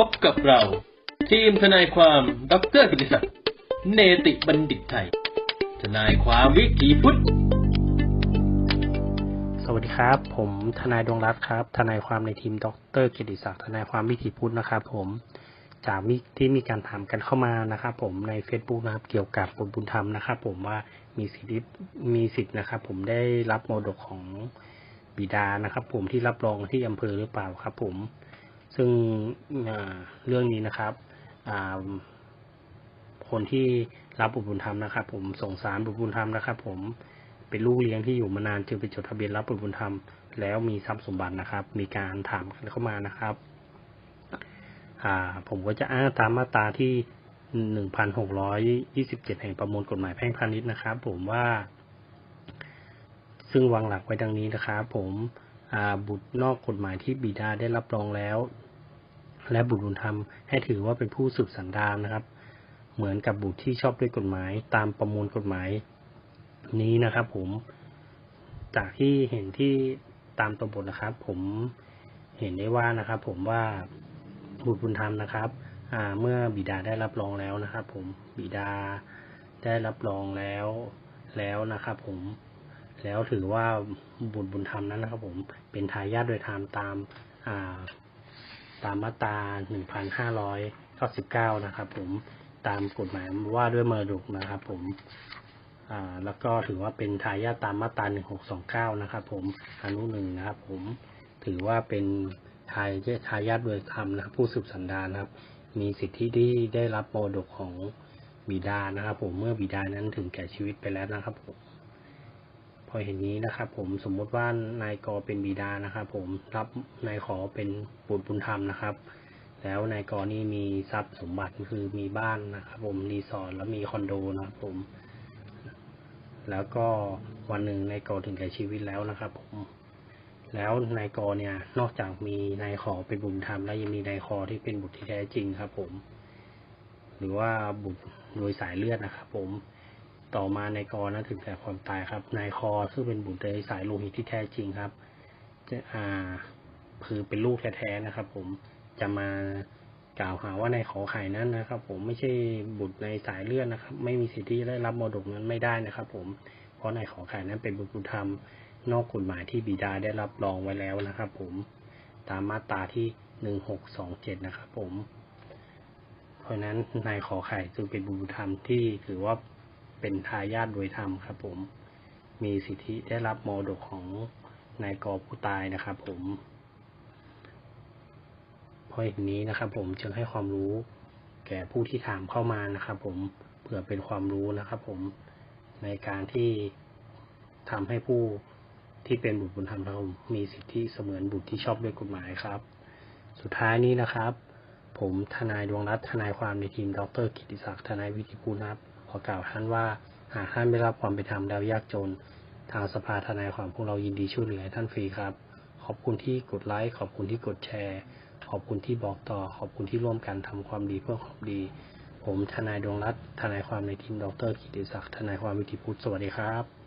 พบกับเรา ทีมทนายความดรกิติศักดิ์เนติบัณฑิตไทย ทนายความวิถีพุทธ สวัสดีครับ ผมทนายดวงรัตน์ครับ ทนายความในทีมดรกียรติศักดิ์ทนายความวิถีพุทธนะครับ ผมจากที่มีการถามกันเข้ามานะครับผมใน Facebook นะครับเกี่ยวกับบุญบุญธรรมนะครับ ผมว่ามีสิทธิมีสิทธิ์นะครับ ผมได้รับมรดกของบิดานะครับ ผมที่รับรองที่อำเภอหรือเปล่าครับ ผม ซึ่งเรื่องนี้นะครับคนที่รับบุตรบุญธรรมนะครับ ผมส่งสารบุตรบุญธรรมนะครับ ผมเป็นลูกเลี้ยงที่อยู่มานานจึงไปจดทะเบียนรับบุตรบุญธรรมแล้วมีทรัพย์สมบัตินะครับ มีการถามกันเข้ามานะครับผมก็จะอ้างตามมาตราที่หนึ่งพันหกร้อยยี่สิบเจ็ดแห่งประมวลกฎหมายแพ่งพาณิชย์นะครับ ผมว่า ซึ่งวางหลักไว้ดังนี้นะครับ ผม บุตรนอกกฎหมายที่บิดาได้รับรองแล้ว และบุตรบุญธรรมให้ถือว่าเป็นผู้สืบสันดานนะครับ เหมือนกับบุตรที่ชอบด้วยกฎหมาย ตามประมวลกฎหมายนี้นะครับผม จากที่เห็นที่ตามตัวบทนะครับ ผมเห็นได้ว่านะครับ ผมว่าบุตรบุญธรรมนะครับเมื่อบิดาได้รับรองแล้วนะครับ ผมบิดาได้รับรองแล้วแล้วนะครับ ผม แล้วถือว่าบุตรบุญธรรมนั้นนะครับ ผมเป็นทายาทโดยธรรมตามอ่าตามมาตรา1,599นะครับ ผมตามกฎหมายว่าด้วยมรดกนะครับ ผมอ่าแล้วก็ถือว่าเป็นทายาทตามมาตรา1629นะครับ ผมอนุหนึ่งนะครับ ผมถือว่าเป็นทายาททายาทโดยธรรมนะครับผู้สืบสันดานนะครับ มีสิทธิที่ได้รับมรดกของบิดานะครับ ผมเมื่อบิดานั้นถึงแก่ชีวิตไปแล้วนะครับผม อเห็นนี้นะครับ ผมสมมติว่านายกอเป็นบิดานะครับผมรับนายขอเป็นบุตรบุญธรรมนะครับ แล้วนายกอนี่มีทรัพย์สมบัติคือมีบ้านนะครับ ผมรีสอร์ทแล้วมีคอนโดนะครับผม แล้วก็วันหนึ่งนายกอถึงแก่ชีวิตแล้วนะครับ ผม แล้วนายกอเนี่ย นอกจากมีนายขอเป็นบุญธรรม แล้วยังมีนายคอที่เป็นบุตรที่แท้จริงครับ ผม หรือว่าบุตรโดยสายเลือดนะครับ ผม ต่อมานายกรนะถึงแก่ความตายครับ นายคอซึ่งเป็นบุตรในสายโลหิตที่แท้จริงครับ จะอ่าคือเป็นลูกแท้ๆนะครับ ผมจะมากล่าวหาว่านายขอไข่นั้นนะครับ ผมไม่ใช่บุตรในสายเลือดนะครับ ไม่มีสิทธิ์ที่ได้รับมรดกนั้นไม่ได้นะครับ ผมเพราะนายขอไข่นั้นเป็นบุตรบุญธรรมนอกกฎหมายที่บิดาได้รับรองไว้แล้วนะครับ ผมตามมาตราที่หนึ่งหกสองเจ็ดนะครับ ผม เพราะฉะนั้นนายขอไข่จึงเป็นบุตรบุญธรรมที่ถือว่า เป็นทายาทโดยธรรมครับ ผม มีสิทธิได้รับมรดกของนายกอผู้ตายนะครับ ผมเพราะเหตุนี้นะครับ ผมจึงให้ความรู้แก่ผู้ที่ถามเข้ามานะครับ ผมเผื่อเป็นความรู้นะครับ ผมในการที่ทำให้ผู้ที่เป็นบุตรบุญธรรมเรามีสิทธิเสมือนบุตรที่ชอบด้วยกฎหมายครับ สุดท้ายนี้นะครับ ผมทนายดวงรัตน์ทนายความในทีมดรกิติศักดิ์ทนายวิทิพูนับ กล่าวท่านว่า หากท่านไม่รับความเป็นธรรมแล้วยากจน ทางสภาทนายความพวกเรายินดีช่วยเหลือท่านฟรีครับ ขอบคุณที่กดไลค์ขอบคุณที่กดแชร์ ขอบคุณที่บอกต่อ ขอบคุณที่ร่วมกันทำความดีเพื่อความดี ผมทนายดวงรัตน์ทนายความในทีมดรกิติศักดิ์ทนายความวิทิพุทธสวัสดีครับ